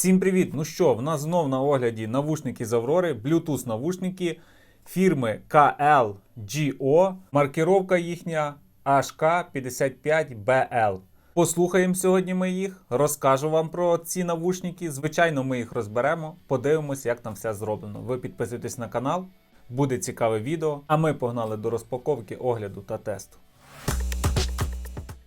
Всім привіт! Ну що, в нас знов на огляді навушники з Аврори, Bluetooth навушники фірми KLGO. Маркировка їхня HK55BL. Послухаємо сьогодні ми їх, розкажу вам про ці навушники. Звичайно, ми їх розберемо, подивимося, як там все зроблено. Ви підписуйтесь на канал, буде цікаве відео. А ми погнали до розпаковки, огляду та тесту.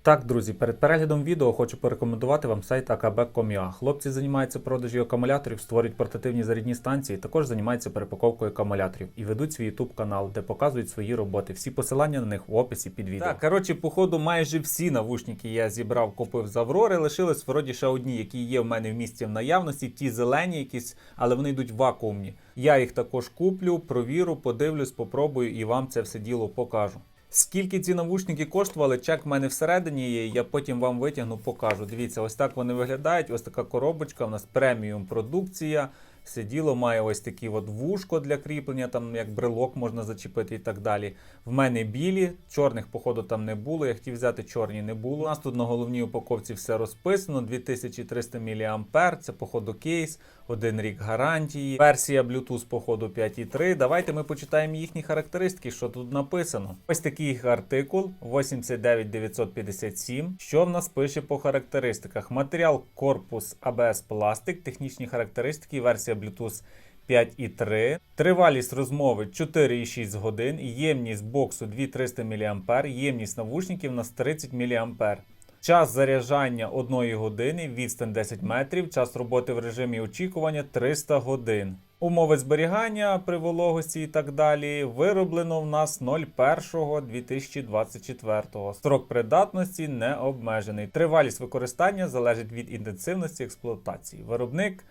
Так, друзі, перед переглядом відео хочу порекомендувати вам сайт akb.com.ua. Хлопці займаються продажі акумуляторів, створюють портативні зарядні станції, також займаються перепаковкою акумуляторів і ведуть свій YouTube канал, де показують свої роботи. Всі посилання на них в описі під відео. Так, коротше, походу, майже всі навушники я зібрав, купив з Аврори. Лишились вроді ще одні, які є в мене в місті в наявності, ті зелені якісь, але вони йдуть вакуумні. Я їх також куплю, провіру, подивлюсь, попробую і вам це все діло покажу. Скільки ці навушники коштували, чек в мене всередині є, я потім вам витягну, покажу. Дивіться, ось так вони виглядають. Ось така коробочка, у нас преміум продукція. Все діло має ось такі от вушко для кріплення, там як брелок можна зачепити і так далі. В мене білі, чорних, походу, там не було. Я хотів взяти чорні, не було. У нас тут на головній упаковці все розписано: 2300 мА, це походу кейс, один рік гарантії. Версія Bluetooth, походу 5.3. Давайте ми почитаємо їхні характеристики, що тут написано. Ось такий артикул 89957. Що в нас пише по характеристиках? Матеріал корпус ABS пластик, технічні характеристики, версія Bluetooth 5,3. Тривалість розмови 4,6 годин. Ємність боксу 2300 мА. Ємність навушників у нас 30 мА. Час заряджання 1 години, відстань 10 метрів, час роботи в режимі очікування 300 годин. Умови зберігання при вологості і так далі вироблено в нас 01.2024. Строк придатності не обмежений. Тривалість використання залежить від інтенсивності експлуатації. Виробник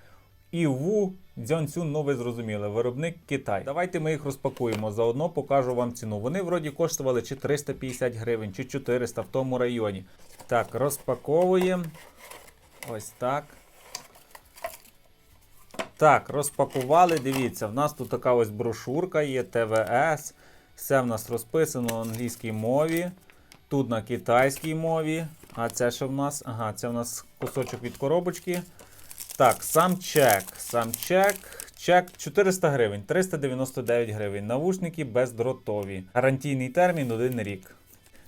Іву Дзьонцю, ну ви зрозуміли, виробник Китай. Давайте ми їх розпакуємо. Заодно покажу вам ціну. Вони вроді коштували чи 350 гривень, чи 400 в тому районі. Так, розпаковуємо. Ось так. Так, розпакували. Дивіться, в нас тут така ось брошурка є, ТВС. Все в нас розписано на англійській мові. Тут на китайській мові. А це що в нас? Ага, це в нас кусочок від коробочки. Так, сам чек. Сам чек. Чек 400 гривень, 399 гривень. Навушники бездротові. Гарантійний термін 1 рік.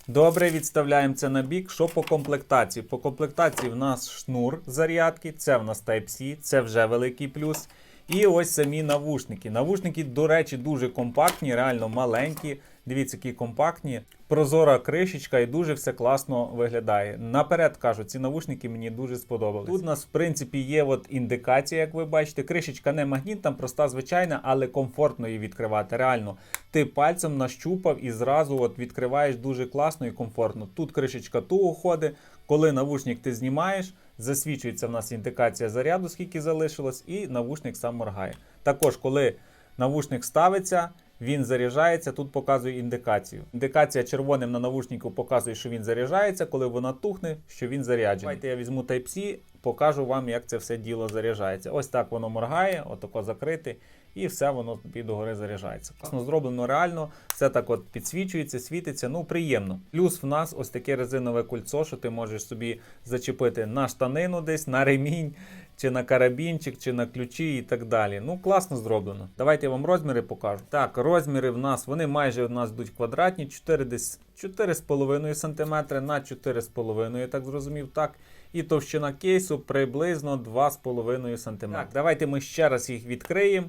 Добре, відставляємо це на бік. Що по комплектації? По комплектації в нас шнур зарядки, це в нас Type-C, це вже великий плюс. І ось самі навушники. Навушники, до речі, дуже компактні, реально маленькі. Дивіться, які компактні. Прозора кришечка і дуже все класно виглядає. Наперед кажу, ці навушники мені дуже сподобались. Тут у нас, в принципі, є от індикація, як ви бачите. Кришечка не магнітна, проста, звичайна, але комфортно її відкривати. Реально, ти пальцем нащупав і зразу от відкриваєш дуже класно і комфортно. Тут кришечка туго ходить. Коли навушник ти знімаєш, засвічується в нас індикація заряду, скільки залишилось, і навушник сам моргає. Також, коли навушник ставиться, він заряджається, тут показує індикацію. Індикація червоним на навушнику показує, що він заряджається, коли вона тухне, що він заряджений. Давайте я візьму Type-C, покажу вам, як це все діло заряджається. Ось так воно моргає, отако закрити, і все воно під догори заряджається. Класно зроблено реально, все так от підсвічується, світиться, ну приємно. Плюс в нас ось таке резинове кольцо, що ти можеш собі зачепити на штанину десь, на ремінь чи на карабінчик, чи на ключі і так далі. Ну, класно зроблено. Давайте я вам розміри покажу. Так, розміри в нас, вони майже у нас йдуть квадратні, 4 десь 4,5 см на 4,5, я так зрозумів. Так. І товщина кейсу приблизно 2,5 см. Так, давайте ми ще раз їх відкриємо.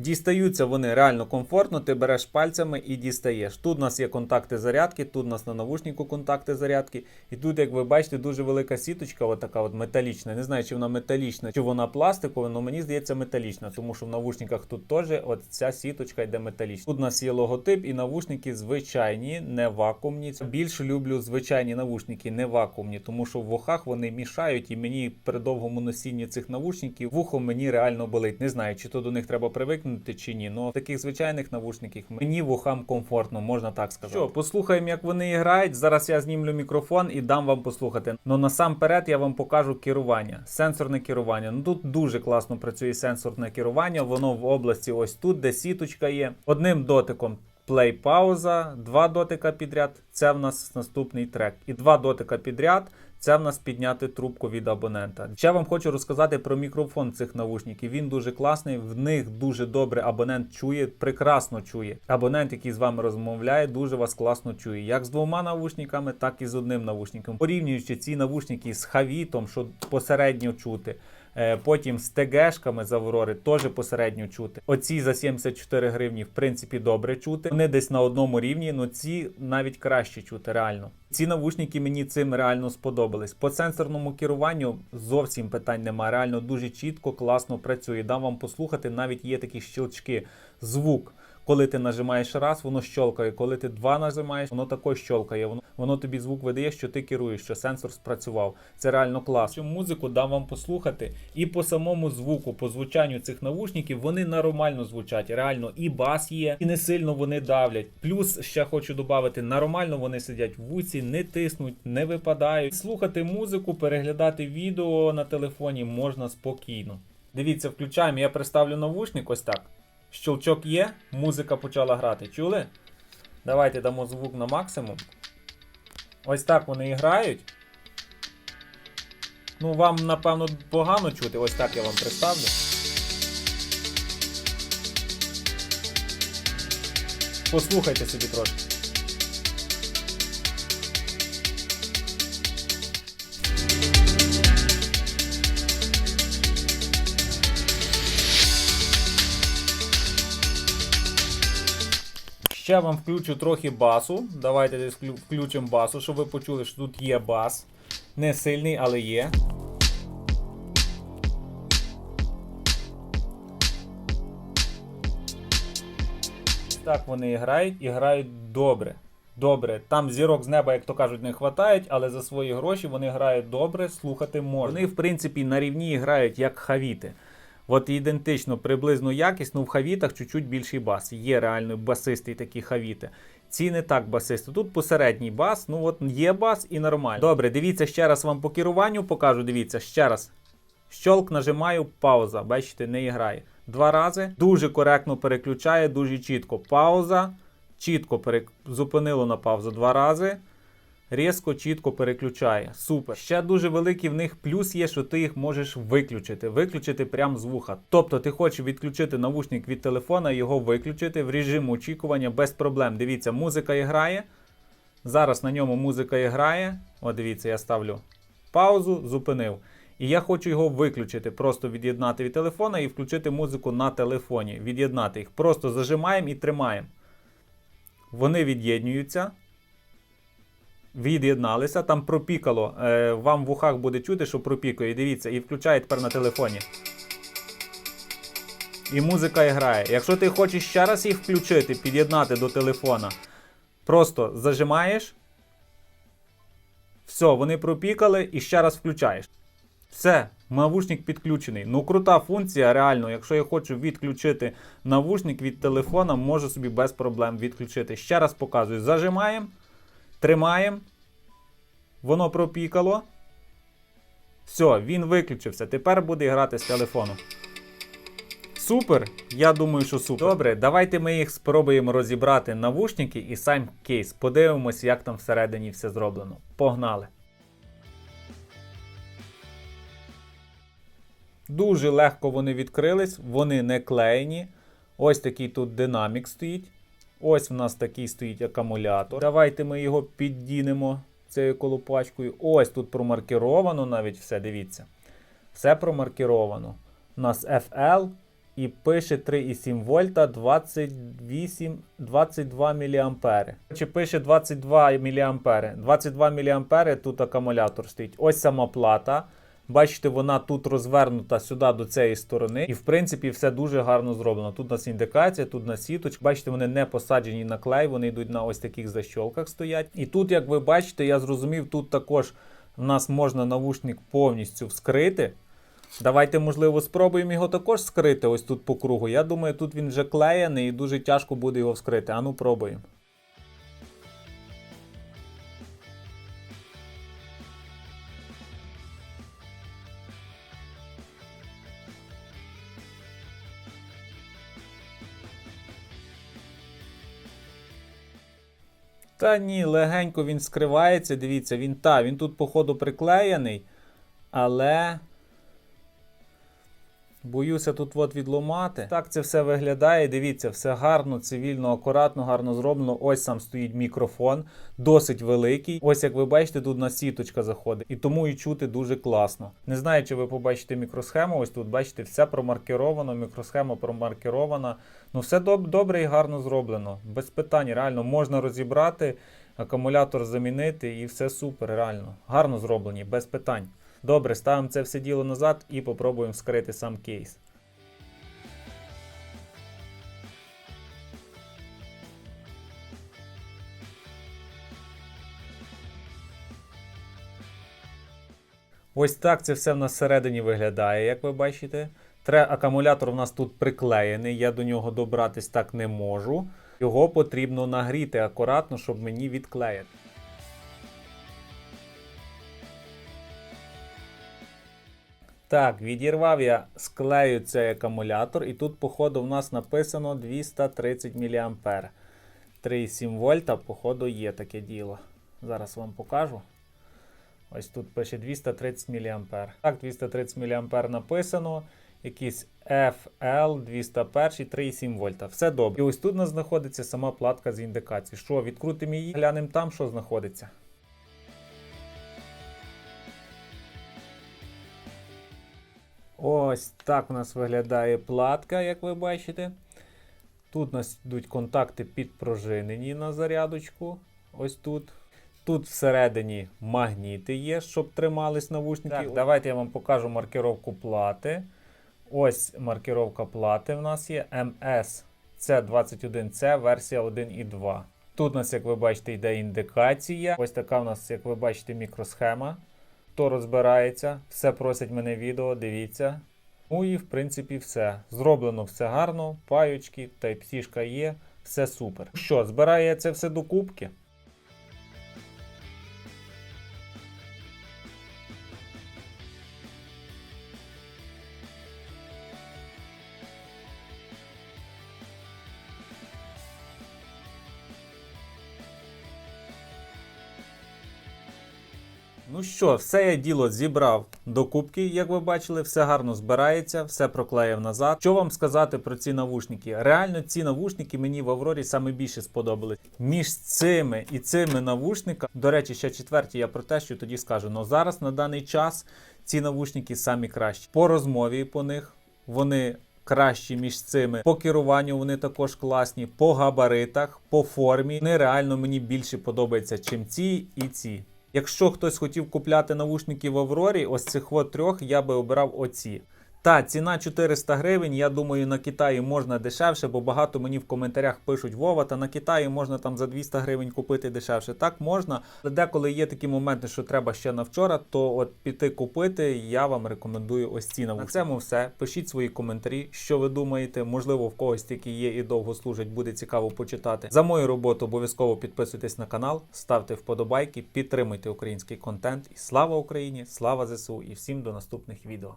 Дістаються вони реально комфортно, ти береш пальцями і дістаєш. Тут у нас є контакти зарядки, тут у нас на навушнику контакти зарядки. І тут, як ви бачите, дуже велика сіточка, отака от металічна. Не знаю, чи вона металічна, чи вона пластикова, але мені здається металічна, тому що в навушниках тут теж от ця сіточка йде металічна. Тут у нас є логотип і навушники звичайні, не вакуумні. Більше люблю звичайні навушники, не вакуумні, тому що в вухах вони мішають, і мені при довгому носінні цих навушників вухо мені реально болить. Не знаю, чи то до них треба привикнути чи ні. Ну в таких звичайних навушниках мені вухам комфортно, можна так сказати. Що, послухаємо, як вони грають. Зараз я знімлю мікрофон і дам вам послухати. Ну насамперед я вам покажу керування, сенсорне керування. Ну тут дуже класно працює сенсорне керування. Воно в області ось тут, де сіточка є. Одним дотиком. Плей пауза, два дотика підряд. Це в нас наступний трек. І два дотика підряд. Це в нас підняти трубку від абонента. Ще вам хочу розказати про мікрофон цих навушників. Він дуже класний, в них дуже добре абонент чує, прекрасно чує. Абонент, який з вами розмовляє, дуже вас класно чує. Як з двома навушниками, так і з одним навушником. Порівнюючи ці навушники з хавітом, що посередньо чути. Е, Потім з ТГшками з Аврори теж посередньо чути. Оці за 74 гривні, в принципі, добре чути. Вони десь на одному рівні, але ці навіть краще чути, реально. Ці навушники мені цим реально сподобались. По сенсорному керуванню зовсім питань немає. Реально дуже чітко, класно працює. Дам вам послухати, навіть є такі щелчки. Звук. Коли ти нажимаєш раз, воно щолкає. Коли ти два нажимаєш, воно також щолкає. Воно, воно тобі звук видає, що ти керуєш, що сенсор спрацював. Це реально клас. Цю музику дам вам послухати. І по самому звуку, по звучанню цих навушників, вони нормально звучать. Реально, і бас є, і не сильно вони давлять. Плюс ще хочу додати, нормально вони сидять в вуці, не тиснуть, не випадають. Слухати музику, переглядати відео на телефоні можна спокійно. Дивіться, включаємо. Я приставлю навушник ось так. Щелчок є, музика почала грати. Чули? Давайте дамо звук на максимум. Ось так вони і грають. Ну, вам, напевно, погано чути. Ось так я вам представлю. Послухайте собі трошки. Ще вам включу трохи басу. Давайте десь включимо басу, щоб ви почули, що тут є бас. Не сильний, але є. Так вони грають, і грають добре. Добре. Там зірок з неба, як то кажуть, не хватають, але за свої гроші вони грають добре, слухати можна. Вони, в принципі, на рівні грають як хавіти. От ідентично, приблизно якісно, в хавітах чуть-чуть більший бас. Є реально басистий такі хавіти. Ці не так басисти. Тут посередній бас, ну от є бас і нормально. Добре, дивіться ще раз вам по керуванню покажу. Дивіться, ще раз. Щолк нажимаю, пауза. Бачите, не грає. Два рази. Дуже коректно переключає, дуже чітко. Пауза. Чітко перек... зупинило на паузу два рази. Різко, чітко переключає. Супер. Ще дуже великий в них плюс є, що ти їх можеш виключити. Виключити прямо з вуха. Тобто ти хочеш відключити навушник від телефона, його виключити в режимі очікування без проблем. Дивіться, музика грає. Зараз на ньому музика грає. От дивіться, я ставлю паузу, зупинив. І я хочу його виключити, просто від'єднати від телефона і включити музику на телефоні. Від'єднати їх. Просто зажимаємо і тримаємо. Вони від'єднуються. Від'єдналися, там пропікало. Е, вам в ухах буде чути, що пропікає. Дивіться, і включає тепер на телефоні. І музика і грає. Якщо ти хочеш ще раз їх включити, під'єднати до телефона, просто зажимаєш. Все, вони пропікали і ще раз включаєш. Все, навушник підключений. Ну, крута функція, реально. Якщо я хочу відключити навушник від телефона, можу собі без проблем відключити. Ще раз показую. Зажимаємо, тримаємо. Воно пропікало. Все, він виключився. Тепер буде грати з телефону. Супер! Я думаю, що супер. Добре, давайте ми їх спробуємо розібрати навушники і сам кейс. Подивимось, як там всередині все зроблено. Погнали! Дуже легко вони відкрились, вони не клеєні. Ось такий тут динамік стоїть. Ось в нас такий стоїть акумулятор. Давайте ми його піддінемо цією колопачкою. Ось тут промаркіровано навіть все, дивіться. Все промаркіровано. У нас FL і пише 3,7 вольта 28, 22 мА. Чи пише 22 мА? 22 мА тут акумулятор стоїть. Ось сама плата. Бачите, вона тут розвернута сюди до цієї сторони. І в принципі все дуже гарно зроблено. Тут у нас індикація, тут на сіточка. Бачите, вони не посаджені на клей, вони йдуть на ось таких защолках стоять. І тут, як ви бачите, я зрозумів, тут також в нас можна навушник повністю вскрити. Давайте, можливо, спробуємо його також скрити ось тут по кругу. Я думаю, тут він вже клеєний і дуже тяжко буде його вскрити. Ану, пробуємо. Та ні, легенько він скривається. Дивіться, він та, він тут, походу, приклеєний, але. Боюся тут от відломати. Так це все виглядає. Дивіться, все гарно, цивільно, акуратно, гарно зроблено. Ось сам стоїть мікрофон, досить великий. Ось як ви бачите, тут на сіточка заходить. І тому і чути дуже класно. Не знаю, чи ви побачите мікросхему. Ось тут бачите, все промаркеровано, мікросхема промаркерована. Ну, все доб- добре і гарно зроблено. Без питань, реально можна розібрати, акумулятор замінити і все супер, реально. Гарно зроблені, без питань. Добре, ставимо це все діло назад і попробуємо вскрити сам кейс. Ось так це все в нас всередині виглядає, як ви бачите. Тре акумулятор у нас тут приклеєний, я до нього добратись так не можу. Його потрібно нагріти акуратно, щоб мені відклеїти. Так, відірвав я склею цей акумулятор, і тут, походу, в нас написано 230 мА. 3,7 вольта, походу, є таке діло. Зараз вам покажу. Ось тут пише 230 мА. Так, 230 мА написано. Якийсь FL 201 3,7 вольта. Все добре. І ось тут у нас знаходиться сама платка з індикації. Що, відкрутимо її, глянемо там, що знаходиться. Ось так у нас виглядає платка, як ви бачите. Тут у нас йдуть контакти підпружинені на зарядочку. Ось тут. Тут всередині магніти є, щоб тримались навушники. Так, давайте я вам покажу маркировку плати. Ось маркировка плати в нас є MS C21C версія 1.2. Тут у нас, як ви бачите, йде індикація. Ось така у нас, як ви бачите, мікросхема. Хто розбирається, все просять мене відео, дивіться. Ну і в принципі все. Зроблено все гарно, паючки, псішка є, все супер. Що, збирає це все до кубки? Ну що, все я діло зібрав до кубки, як ви бачили, все гарно збирається, все проклеїв назад. Що вам сказати про ці навушники? Реально, ці навушники мені в Аврорі саме більше сподобались. Між цими і цими навушниками, до речі, ще четверті я про те, що тоді скажу. Но зараз на даний час ці навушники самі кращі. По розмові по них вони. Кращі між цими по керуванню вони також класні, по габаритах, по формі. Вони реально мені більше подобаються, чим ці і ці. Якщо хтось хотів купляти навушники в Аврорі, ось цих от трьох я би обирав оці. Та ціна 400 гривень. Я думаю, на Китаї можна дешевше, бо багато мені в коментарях пишуть Вова, та на Китаї можна там за 200 гривень купити дешевше. Так можна, але деколи є такі моменти, що треба ще на вчора, то от піти купити, я вам рекомендую ось ці навушники. На цьому все. Пишіть свої коментарі, що ви думаєте. Можливо, в когось такі є і довго служать, буде цікаво почитати. За мою роботу обов'язково підписуйтесь на канал, ставте вподобайки, підтримуйте український контент. І слава Україні! Слава ЗСУ! І всім до наступних відео.